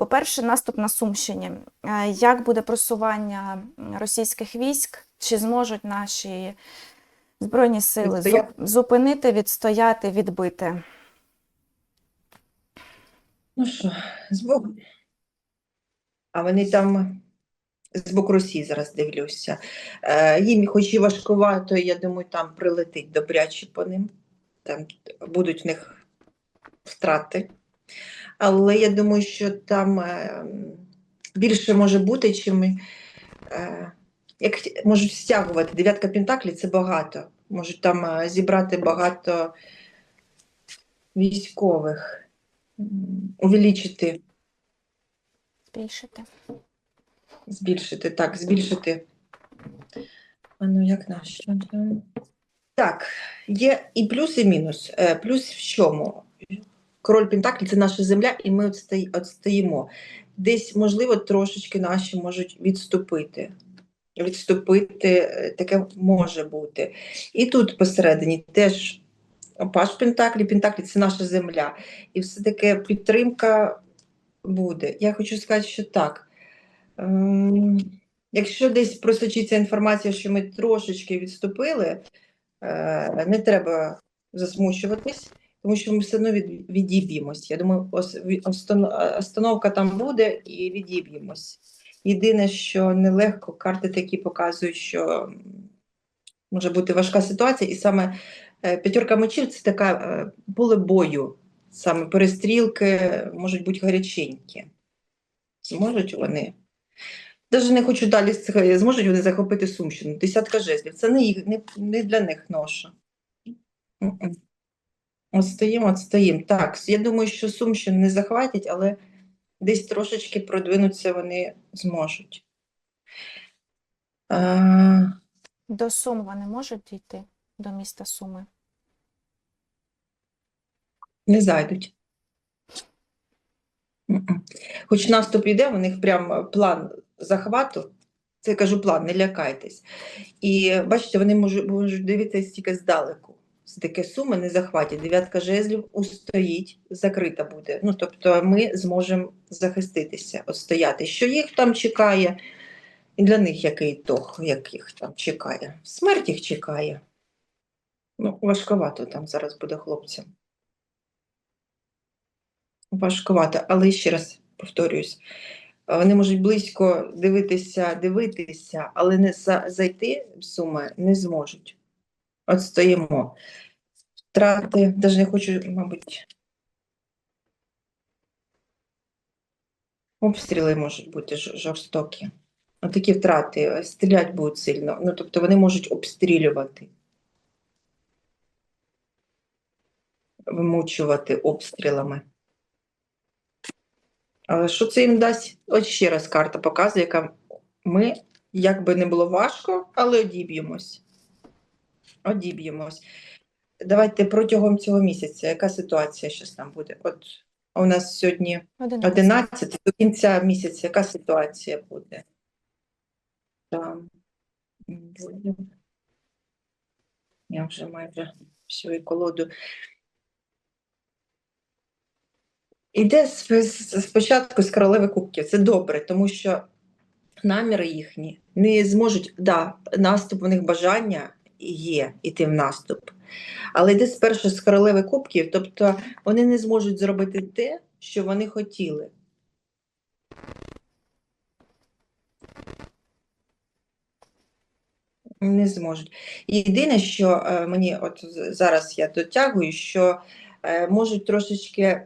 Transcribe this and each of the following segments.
По-перше, наступ на Сумщині. Е, Як буде просування російських військ? Чи зможуть наші збройні сили Відстояти? зупинити, відстояти, відбити? Ну що, з боку. А вони там з боку Росії зараз дивлюся. Е, їм хоч і важкувато, я думаю, там прилетить добряче по ним. Там будуть в них втрати. Але я думаю, що там е, більше може бути, чим е, як можуть стягувати. Дев'ятка Пентаклі це багато. Можуть там е, зібрати багато військових, увеличити Збільшити. Збільшити, так, збільшити. А ну як на що? Так, є і плюс, і мінус. Плюс в чому? Король Пентаклі це наша земля, і ми отстоїмо. Десь, можливо, трошечки наші можуть відступити. Відступити е, таке може бути. І тут посередині теж Паш Пентаклі, Пентаклі це наша земля. І все-таки підтримка буде. Я хочу сказати, що так. Ем, Якщо десь просочиться інформація, що ми трошечки відступили, е, не треба засмучуватись, тому що ми все одно від, відіб'ємось. Я думаю, остановка там буде і відіб'ємось. Єдине, що нелегко, карти такі показують, що може бути важка ситуація, і саме е, п'ятерка мечів це така е, поле бою, саме перестрілки можуть бути гаряченькі. Зможуть вони? Навіть не хочу далі зможуть вони захопити Сумщину. Десятка жезлів. Це не, їх, не, не для них ноша. М-м. Отстоїмо, отстоїмо. Так, я думаю, що Сумщину не захватять, але десь трошечки продвинутися вони зможуть. А, До Сум вони можуть дійти до міста Суми? не зайдуть. Хоч наступ іде, у них прям план захвату. Це я кажу план, не лякайтесь. І бачите, вони можуть, можуть дивитися тільки здалеку. Таке суми не захватять. Дев'ятка жезлів устоїть, закрита буде. Ну, тобто ми зможемо захиститися, отстояти. Що їх там чекає, і для них який як їх там чекає. Смерть їх чекає. Ну, важковато там зараз буде хлопцям. Важкувато, але ще раз повторююсь, е, вони можуть близько дивитися, дивитися, але не зайти в суми не зможуть. От. Втрати, навіть не хочу, мабуть. Обстріли можуть бути жорстокі. Отакі втрати, е, стріляти будуть сильно. Ну, тобто вони можуть обстрілювати. Вимучувати обстрілами. Але що це їм дасть? Ось ще раз карта показує, яка ми, як би не було важко, але одіб'ємось. Одіб'ємось. Давайте протягом цього місяця, яка ситуація зараз там буде? От у нас сьогодні 11. 11, до кінця місяця, яка ситуація буде? Там буде. Я вже майже всю колоду. Іде спочатку з королеви кубків. Це добре, тому що наміри їхні не зможуть, да, наступ у них бажання є іти в наступ. Але йде спершу з королеви кубків, тобто вони не зможуть зробити те, що вони хотіли. Не зможуть. Єдине, що е, мені от зараз я дотягую, що е, можуть трошечки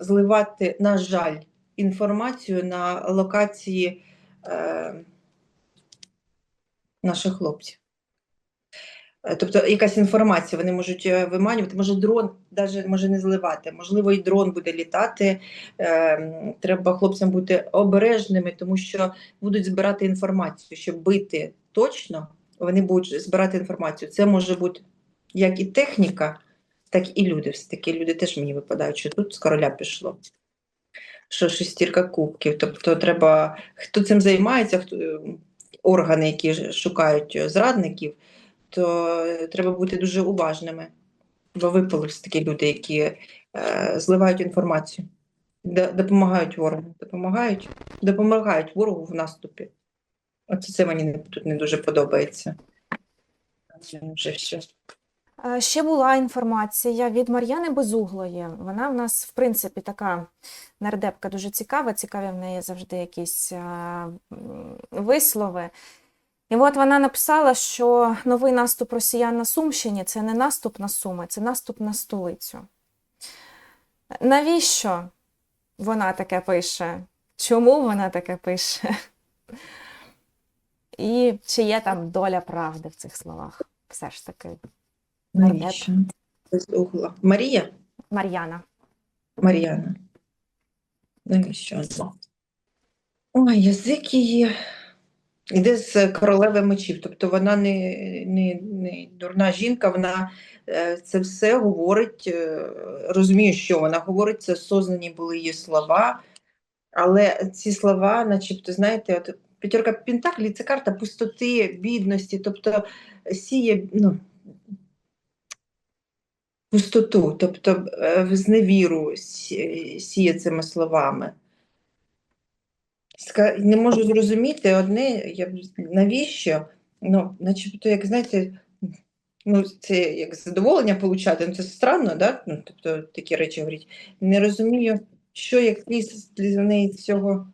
зливати, на жаль, інформацію на локації е, наших хлопців. Е, Тобто якась інформація вони можуть е, виманювати, може дрон навіть може не зливати, можливо, і дрон буде літати. Е, Треба хлопцям бути обережними, тому що будуть збирати інформацію, щоб бити точно, вони будуть збирати інформацію. Це може бути як і техніка, так і люди. Все-таки люди теж мені випадають, що тут з короля пішло. Що шестірка кубків. Тобто треба, хто цим займається, хто, е, органи, які шукають зрадників, то е, треба бути дуже уважними. Бо випали все такі люди, які е, зливають інформацію. Допомагають ворогу. Допомагають, допомагають ворогу в наступі. Оце це мені тут не дуже подобається. Вже все. Ще була інформація від Мар'яни Безуглої. Вона в нас, в принципі, така нардепка дуже цікава, цікаві в неї завжди якісь вислови. І от вона написала, що новий наступ росіян на Сумщині це не наступ на Суми, це наступ на столицю. Навіщо вона таке пише? Чому вона таке пише? І чи є там доля правди в цих словах? Все ж таки. Навіщо? Марія? Мар'яна. Мар'яна. Навіщо? Ой, язик її йде з королеви мечів. Тобто вона не, не, не дурна жінка, вона е, це все говорить, е, розумію, що вона говорить, це сознані були її слова, але ці слова, начебто, знаєте, от п'ятерка Пентаклі це карта пустоти, бідності, тобто сіє, ну, пустоту, тобто е, в зневіру сіє цими словами. Не можу зрозуміти одне, я, навіщо? Ну, начебто, як знаєте, ну, це як задоволення получати, ну це странно, да? ну, тобто такі речі говорять. Не розумію, що якийсь для неї з цього.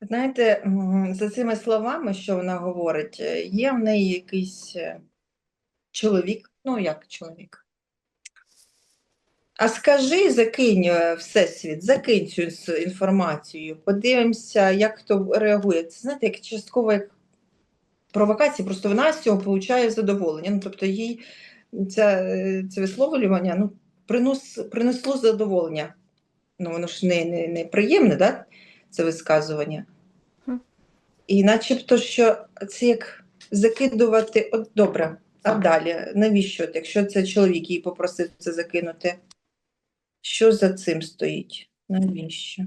Знаєте, за цими словами, що вона говорить, е, є в неї якийсь е, чоловік, ну як чоловік. А скажи, закинь е, Всесвіт, закинь цю інформацію, подивимося, як хто реагує. Це знаєте, як частково як провокація, просто вона з цього отримує задоволення. Ну, тобто їй ця, е, це висловлювання ну, принос, принесло задоволення. Ну, воно ж не, не, не приємне, да? це висказування. І начебто, що це як закидувати, от добре, а далі, навіщо? Якщо це чоловік її попросив це закинути, що за цим стоїть? Навіщо?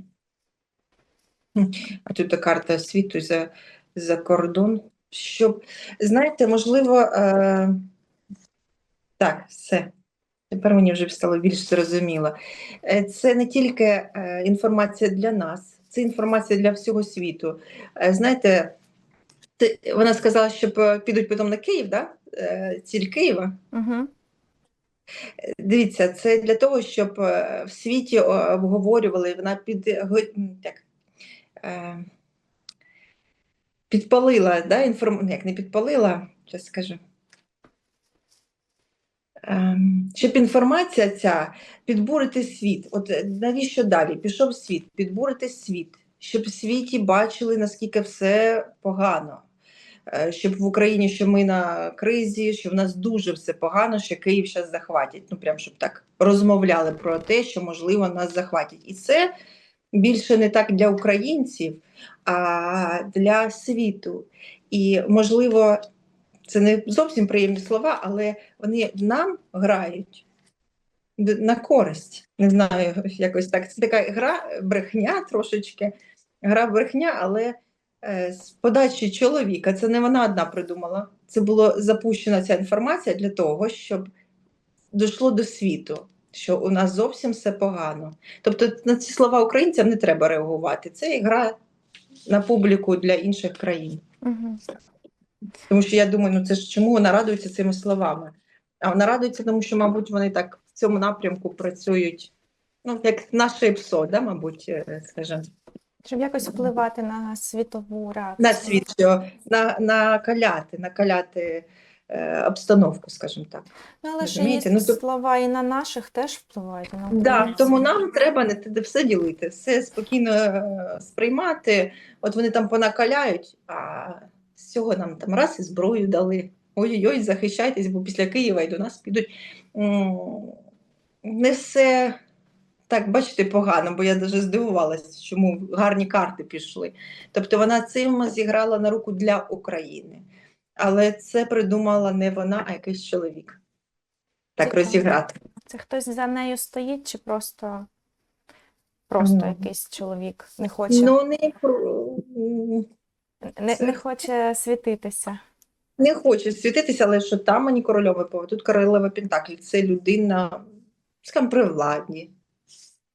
А тут карта світу за, за кордон. Щоб, знаєте, можливо, е... так, все. Тепер мені вже стало більш зрозуміло. Е, Це не тільки е, інформація для нас, це інформація для всього світу. Е, Знаєте, вона сказала, що підуть потім на Київ, да? Ціль Києва. Угу. Дивіться, це для того, щоб е, в світі обговорювали, вона під, так, е, підпалила, да, інформ... як не підпалила, що скажу. Ем, Щоб інформація ця підбурити світ. От е, навіщо далі? Пішов світ, підбурити світ, щоб в світі бачили, наскільки все погано. Е, Щоб в Україні, що ми на кризі, що в нас дуже все погано, що Київ зараз захватять. Ну прям щоб так розмовляли про те, що можливо нас захватять. І це більше не так для українців, а для світу. І можливо, це не зовсім приємні слова, але вони нам грають на користь. Не знаю, якось так. Це така гра брехня трошечки, гра брехня, але з подачі чоловіка. Це не вона одна придумала. Це було запущена ця інформація для того, щоб дійшло до світу, що у нас зовсім все погано. Тобто на ці слова українцям не треба реагувати. Це гра на публіку для інших країн. Угу. Тому що я думаю, ну це ж чому вона радується цими словами? А вона радується, тому що, мабуть, вони так в цьому напрямку працюють, ну, як наше ПСО, да, мабуть, е, скажімо, Щоб якось впливати на світову реакцію. на світ, що на, накаляти, накаляти е, обстановку, скажімо так. Ну, але ж є Ну, слова і на наших теж впливають. на Да, тому нам треба не все ділити, все спокійно е, сприймати. От вони там понакаляють, а з цього нам там раз і зброю дали. Ой-ой-ой, захищайтесь, бо після Києва і до нас підуть. Не все так, бачите, погано, бо я дуже здивувалася, чому гарні карти пішли. Тобто вона цим зіграла на руку для України. Але це придумала не вона, а якийсь чоловік. Так Цікаво. розіграти. Це хтось за нею стоїть, чи просто, просто Ну. якийсь чоловік не хоче, Ну, не, не, це- не хоче світитися. не хоче світитися, але що там мені корольова пова, тут королева Пентаклі. Це людина, скажімо, при владі.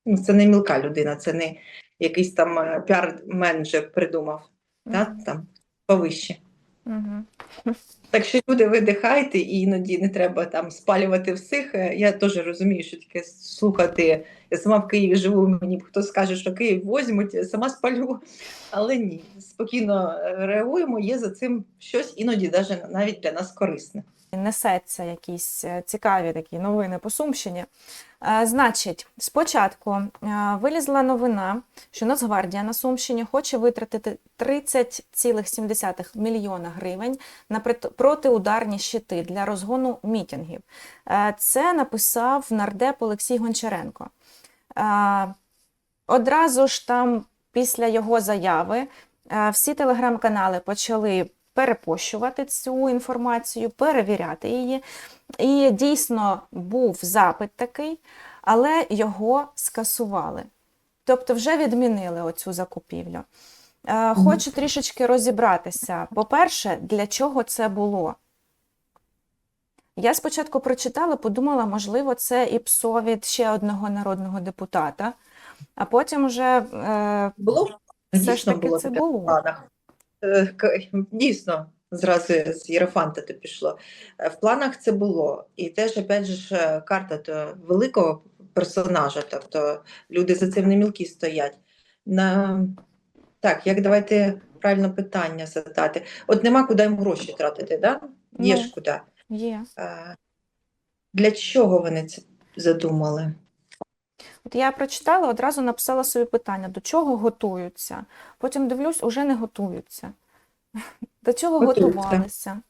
Ну, це не мілка людина, це не якийсь там е, піар-менеджер придумав, та, Мгм. там повище. Мгм. Так що люди видихайте, і іноді не треба там спалювати всіх. Е, Я теж розумію, що таке слухати. Я сама в Києві живу, мені хто скаже, що Київ возьмуть, я сама спалю. Але ні, спокійно е, реагуємо, є за цим щось іноді навіть для нас корисне. Несеться якісь е, цікаві такі новини по Сумщині. Е, Значить, спочатку е, вилізла новина, що Нацгвардія на Сумщині хоче витратити 30,7 мільйона гривень на протиударні щити для розгону мітингів. Е, Це написав нардеп Олексій Гончаренко. Одразу ж там, після його заяви, всі телеграм-канали почали перепощувати цю інформацію, перевіряти її. І дійсно був запит такий, але його скасували. Тобто вже відмінили оцю закупівлю. Е, Хочу трішечки розібратися. По-перше, для чого це було? Я спочатку прочитала, подумала, можливо, це ІПСО від ще одного народного депутата, а потім вже е, Було Все ж таки було це було. планах. Е, Дійсно, зразу з Єрофанта то пішло. Е, В планах це було. І теж, опять же, карта то великого персонажа, тобто люди за цим не мілкі стоять. На... Так, як давайте правильно питання задати. От нема куди їм гроші тратити, да? Є Ну. ж куди. є. Е, Для чого вони це задумали? От я прочитала, одразу написала собі питання, до чого готуються. Потім дивлюсь, уже не готуються. До чого Готуються. готувалися?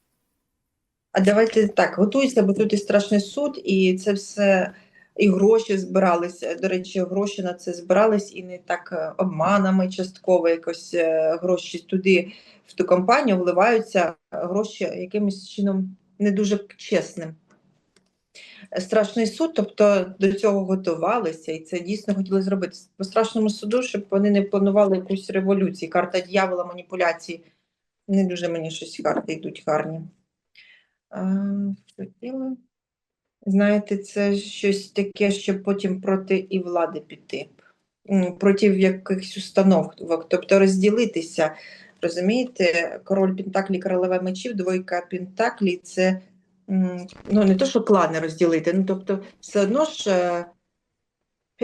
А давайте так, готуйся, бо тут і страшний суд, і це все, і гроші збиралися. До речі, гроші на це збирались і не так е, обманами частково якось е, гроші туди, в ту компанію вливаються гроші якимось чином не дуже чесним. Страшний суд, тобто до цього готувалися, і це дійсно хотіли зробити. По страшному суду, щоб вони не планували якусь революцію. Карта дьявола, маніпуляції. Не дуже мені щось карти йдуть гарні. А, хотіла. Знаєте, це щось таке, щоб потім проти і влади піти, проти якихось установок, тобто розділитися. Розумієте, король Пентаклі, королева мечів, двойка Пентаклі це ну, не то, що клани розділити, ну тобто все одно ж е,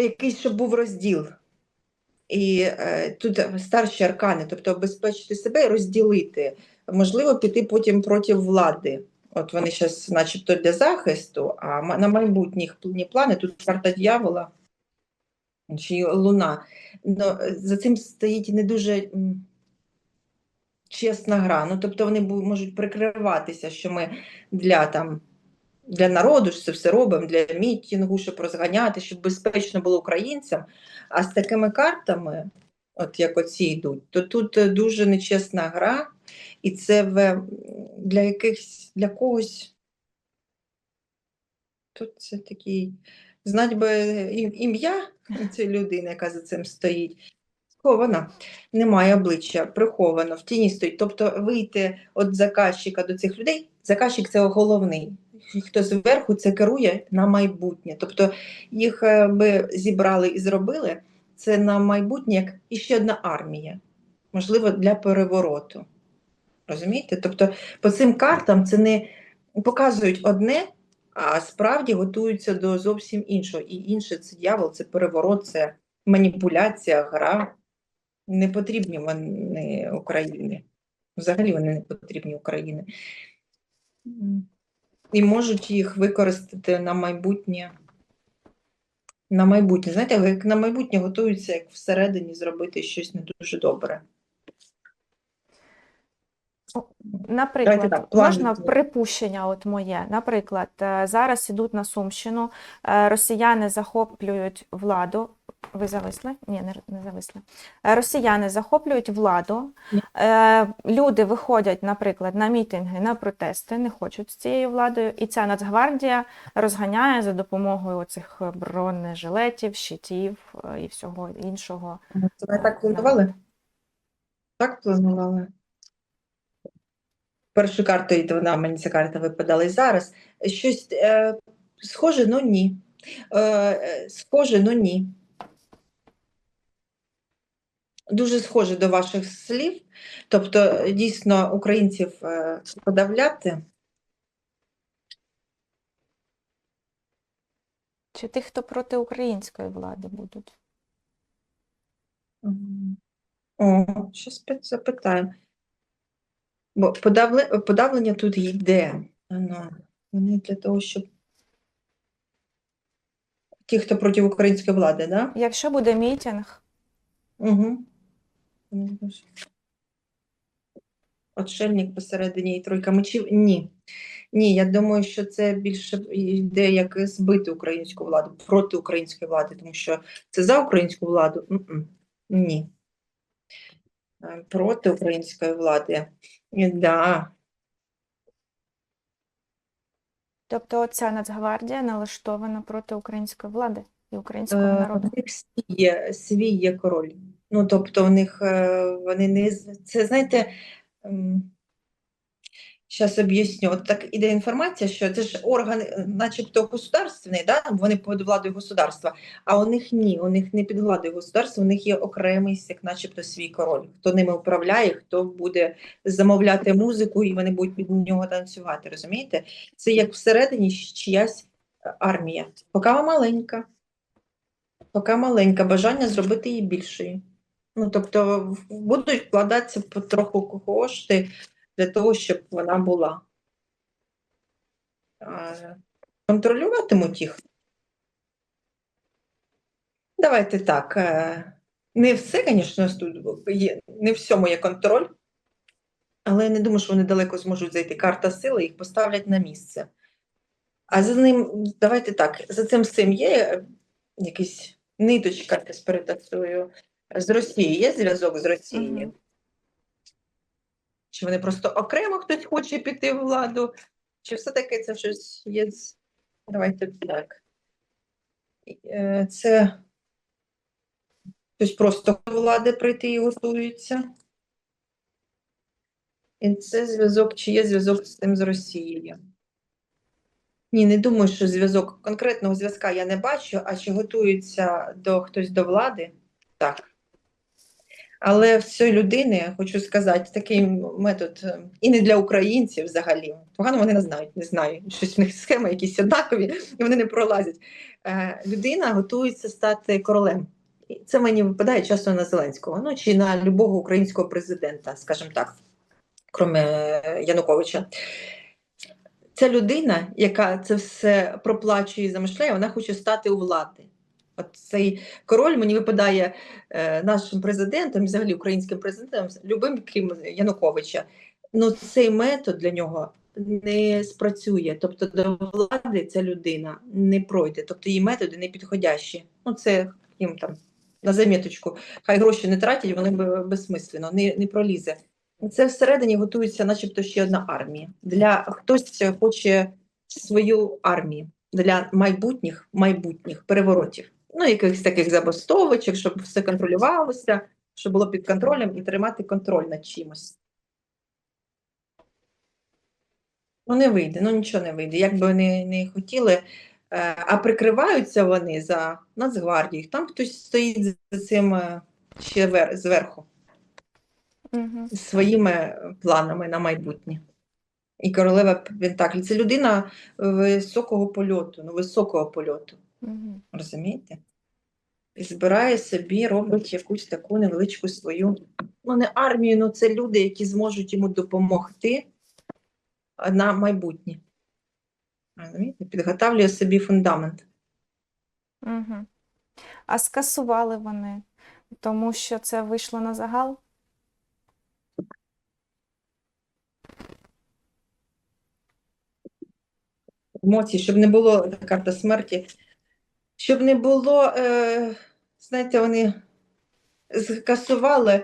якийсь, щоб був розділ. І е, тут старші аркани, тобто обезпечити себе і розділити. Можливо, піти потім проти влади. От вони зараз, начебто, для захисту, а на майбутні пл- плани тут карта дьявола чи луна. Ну, е, за цим стоїть не дуже чесна гра. Ну, тобто вони можуть прикриватися, що ми для там. Для народу ж це все робимо, для мітінгу, щоб розганяти, щоб безпечно було українцям. А з такими картами, от як оці йдуть, то тут е, дуже нечесна гра, і це для якихось для когось. Тут це такий, знать би ім'я цієї людини, яка за цим стоїть. Схована, немає обличчя, приховано, в тіні стоїть. Тобто вийти від заказчика до цих людей, заказчик це головний. Хто зверху це керує на майбутнє. Тобто їх е, би зібрали і зробили це на майбутнє як іще одна армія, можливо, для перевороту. Розумієте? Тобто по цим картам це не показують одне, а справді готуються до зовсім іншого. І інше це дьявол, це переворот, це маніпуляція, гра. Не потрібні вони України. Взагалі вони не потрібні Україні. І можуть їх використати на майбутнє. На майбутнє. Знаєте, як на майбутнє готуються, як всередині зробити щось не дуже добре. Наприклад, Давайте так, можна припущення от моє. Наприклад, е, зараз ідуть на Сумщину, е, росіяни захоплюють владу. Ви зависли? Ні, не, не зависли. Е, Росіяни захоплюють владу. Е, Люди виходять, наприклад, на мітинги, на протести, не хочуть з цією владою, і ця Нацгвардія розганяє за допомогою оцих бронежилетів, щитів е, і всього іншого. Це не так планували? Так планували. Першу карту, і вона мені ця карта випадала і зараз. Щось е, схоже, но ні. Е, е, схоже, но ні. Дуже схоже до ваших слів. Тобто, дійсно, українців е, подавляти. Чи тих, хто проти української влади будуть? О, щось запитаємо. Бо подавле, подавлення тут йде. Вони для того, щоб ті, хто проти української влади, да? Якщо буде мітинг, Угу. Отшельник посередині і тройка мечів. Ні. Ні, я думаю, що це більше йде як збити українську владу проти української влади, тому що це за українську владу. Ні. Е, Проти української влади. Да. тобто оця Нацгвардія налаштована проти української влади і українського Е, народу. В них свій є, свій є король. Ну, тобто, у них е, вони не це, знаєте, зараз об'ясню. От так іде інформація, що це ж орган, начебто, государственний, да? вони під владою государства, а у них ні, у них не під владою государства, у них є окремий, як начебто, свій король. Хто ними управляє, хто буде замовляти музику, і вони будуть під нього танцювати. Розумієте? Це як всередині чиясь е, армія. Поки маленька. Поки маленька, бажання зробити її більшою. Ну, тобто будуть вкладатися потроху кошти для того, щоб вона була. Контролюватимуть їх. Давайте так. е, Не все, звісно, тут є, не всьому є контроль, але я не думаю, що вони далеко зможуть зайти. Карта сили їх поставлять на місце. А за ним, давайте так, за цим всім є якийсь ниточка якась перетасую з Росії. Є зв'язок з Росією? Мгм. Чи вони просто окремо хтось хоче піти в владу? Чи все-таки це щось є? Давайте так. Е, Це хтось просто до влади прийти і готується. І це зв'язок, чи є зв'язок з тим з Росією? Ні, не думаю, що зв'язок конкретного зв'язка я не бачу, а чи готується до хтось до влади? Так. Але в цієї людини, хочу сказати, такий метод е, і не для українців взагалі. Погано вони не знають, не знаю. Щось в них схеми якісь однакові, і вони не пролазять. Е, людина готується стати королем. І це мені випадає часто на Зеленського, ну чи на любого українського президента, скажімо так, крім е, Януковича. Ця людина, яка це все проплачує і замишляє, вона хоче стати у влади. От цей король мені випадає е, нашим президентом, взагалі українським президентом, любим крім Януковича. Ну, цей метод для нього не спрацює. Тобто до влади ця людина не пройде, тобто її методи не підходящі. Ну, це їм там на заміточку. Хай гроші не тратять, вони безсмислено, не, не пролізе. Це всередині готується, начебто, ще одна армія. Для хтось хоче свою армію для майбутніх майбутніх переворотів. Ну, якихось таких забастовочок, щоб все контролювалося, щоб було під контролем і тримати контроль над чимось. Ну, не вийде, ну нічого не вийде. Як би вони не хотіли, е, а прикриваються вони за Нацгвардію. Там хтось стоїть за цим е, ще вер- зверху Угу. своїми планами на майбутнє. І королева Пентаклі це людина високого польоту, ну високого польоту. Угу. Розумієте? І збирає собі, робить якусь таку невеличку свою, ну не армію, ну це люди, які зможуть йому допомогти на майбутнє. Розумієте? Підготавлює собі фундамент. Угу. А скасували вони, тому що це вийшло на загал? Емоцій, щоб не було карта смерті, щоб не було, е, знаєте, вони скасували,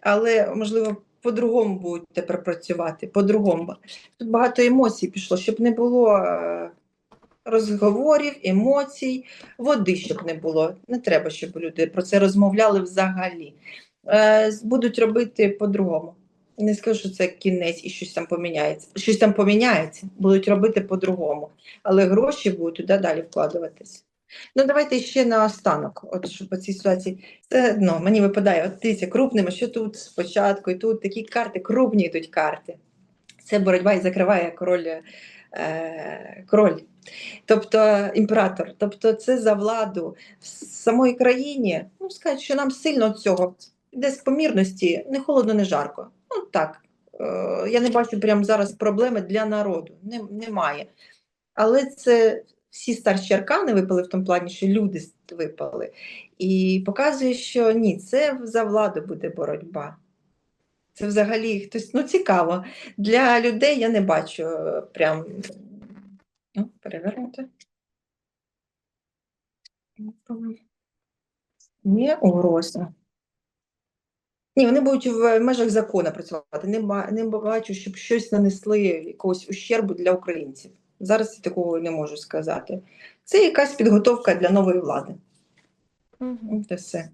але, можливо, по-другому будуть тепер працювати, по-другому. Тут багато емоцій пішло, щоб не було е, розговорів, емоцій, води, щоб не було. Не треба, щоб люди про це розмовляли взагалі. Е, будуть робити по-другому. Не скажу, що це кінець і щось там поміняється. Щось там поміняється, будуть робити по-другому. Але гроші будуть туди далі вкладуватись. Ну, давайте ще наостанок, от щоб по цій ситуації. Це ну, мені випадає, от дивіться, крупними, що тут спочатку, і тут такі карти, крупні йдуть карти. Це боротьба і закриває король, е, король. Тобто імператор. Тобто це за владу в самої країні. Ну, скажуть, що нам сильно цього. Десь помірності, не холодно, не жарко. Ну так. Е, я не бачу прямо зараз проблеми для народу. Не, немає. Але це всі старші аркани випали в тому плані, що люди випали. І показує, що ні, це за владу буде боротьба. Це взагалі хтось, ну цікаво. Для людей я не бачу е, прям. Ну, перевернути. Є угроза. Ні, вони будуть в межах закону працювати. Не, не бачу, щоб щось нанесли якогось ущербу для українців. Зараз я такого не можу сказати. Це якась підготовка для нової влади. Мгм. Це все.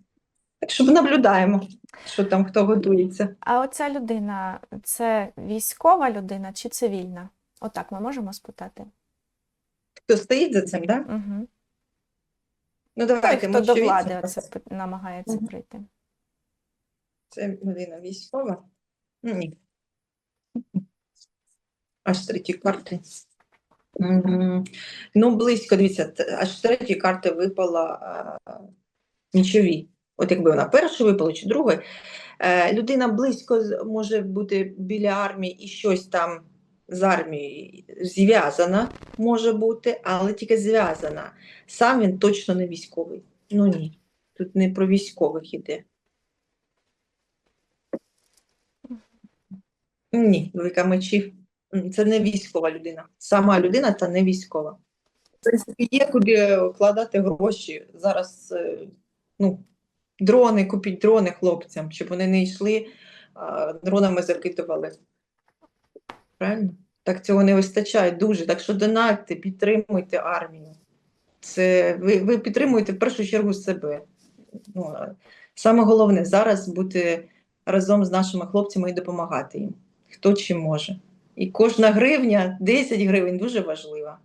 Так що наблюдаємо, що там хто готується. А оця людина це військова людина чи цивільна? Отак ми можемо спитати. Хто стоїть за цим, так? Да? Угу. Ну, Той, давайте, хто до влади оце намагається Мгм. прийти. Це людина військова? Ні. Аж треті карти. Ну, близько, дивіться, аж треті карти випала нічові. От якби вона перша випала чи друга, е, людина близько може бути біля армії і щось там з армією зв'язана може бути, але тільки зв'язана. Сам він точно не військовий. Ну ні, тут не про військових іде. Ні, двійка мечів. Це не військова людина. Сама людина та не військова. В принципі, є куди вкладати гроші. Зараз е, ну, дрони, купіть дрони хлопцям, щоб вони не йшли, а дронами закидували. Правильно? Так цього не вистачає дуже. Так що донатьте, підтримуйте армію. Це ви, ви підтримуєте в першу чергу себе. Ну, саме головне зараз бути разом з нашими хлопцями і допомагати їм, хто чим може. І кожна гривня, 10 гривень дуже важлива.